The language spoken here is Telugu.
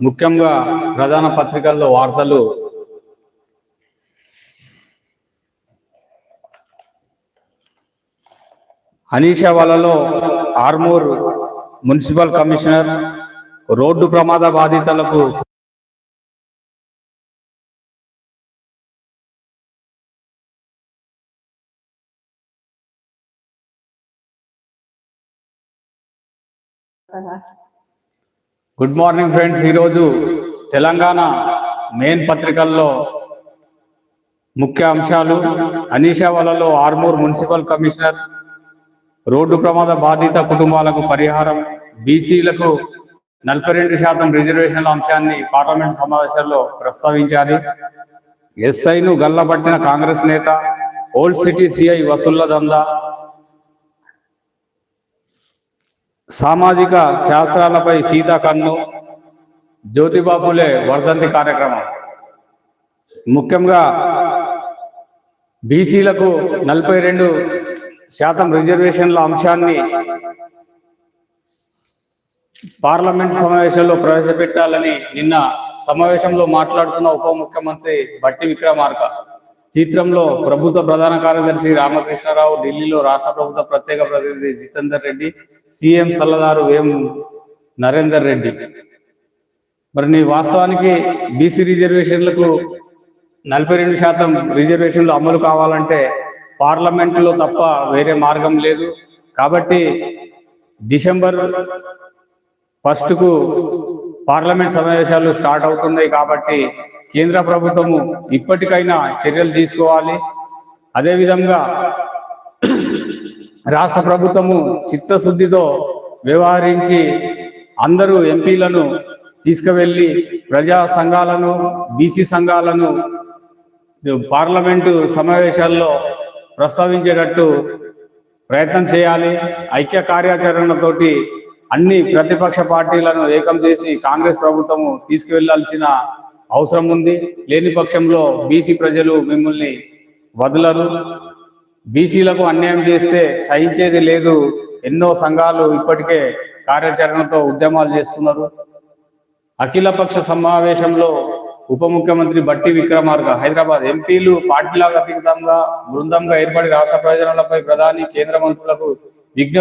ముఖ్యంగా ప్రధాన పత్రికల్లో వార్తలు. అనీషా వలలో ఆర్మూర్ మున్సిపల్ కమిషనర్ రోడ్డు ప్రమాద బాధితులకు గుడ్ మార్నింగ్ ఫ్రెండ్స్ ఈరోజు తెలంగాణ మెయిన్ పత్రికల్లో ముఖ్య అంశాలు. అనీషా వలలో ఆర్మూర్ మున్సిపల్ కమిషనర్ రోడ్డు ప్రమాద బాధిత కుటుంబాలకు పరిహారం బీసీలకు నలభై రెండు శాతం రిజర్వేషన్ల అంశాన్ని పార్లమెంట్ సమావేశాల్లో ప్రస్తావించాలి. ఎస్ఐను గల్లబట్టిన కాంగ్రెస్ నేత ఓల్డ్ సిటీ సిఐ వసూళ్ళ దందా సామాజిక శాస్త్రాలపై సీతా కన్ను జ్యోతిబాపులే వర్ధంతి కార్యక్రమం. ముఖ్యంగా బీసీలకు నలభై రెండు శాతం రిజర్వేషన్ల అంశాన్ని పార్లమెంట్ సమావేశంలో ప్రవేశపెట్టాలని నిన్న సమావేశంలో మాట్లాడుతున్న ఉప ముఖ్యమంత్రి బట్టి విక్రమార్క. చిత్రంలో ప్రభుత్వ ప్రధాన కార్యదర్శి రామకృష్ణారావు ఢిల్లీలో రాష్ట్ర ప్రభుత్వ ప్రత్యేక ప్రతినిధి జితేందర్ రెడ్డి సీఎం సలహాదారు ఎం నరేందర్ రెడ్డి. మరి నీ వాస్తవానికి బీసీ రిజర్వేషన్లకు నలభై రెండు శాతం రిజర్వేషన్లు అమలు కావాలంటే పార్లమెంటులో తప్ప వేరే మార్గం లేదు. కాబట్టి డిసెంబర్ ఫస్ట్కు పార్లమెంట్ సమావేశాలు స్టార్ట్ అవుతున్నాయి కాబట్టి కేంద్ర ప్రభుత్వము ఇప్పటికైనా చర్యలు తీసుకోవాలి. అదేవిధంగా రాష్ట్ర ప్రభుత్వము చిత్తశుద్ధితో వ్యవహరించి అందరూ ఎంపీలను తీసుకువెళ్ళి ప్రజా సంఘాలను బీసీ సంఘాలను పార్లమెంటు సమావేశాల్లో ప్రస్తావించేటట్టు ప్రయత్నం చేయాలి. ఐక్య కార్యాచరణతోటి అన్ని ప్రతిపక్ష పార్టీలను ఏకం చేసి కాంగ్రెస్ ప్రభుత్వము తీసుకువెళ్ళాల్సిన అవసరం ఉంది. లేని పక్షంలో బీసీ ప్రజలు మిమ్మల్ని వదలరు. బీసీలకు అన్యాయం చేస్తే సహించేది లేదు. ఎన్నో సంఘాలు ఇప్పటికే కార్యాచరణతో ఉద్యమాలు చేస్తున్నారు. అఖిలపక్ష సమావేశంలో ఉప ముఖ్యమంత్రి బట్టి విక్రమార్క హైదరాబాద్ ఎంపీలు పార్టీలకు అతీతంగా బృందంగా ఏర్పడి రాష్ట్ర ప్రయోజనాలపై ప్రధాని కేంద్ర మంత్రులకు విజ్ఞప్తి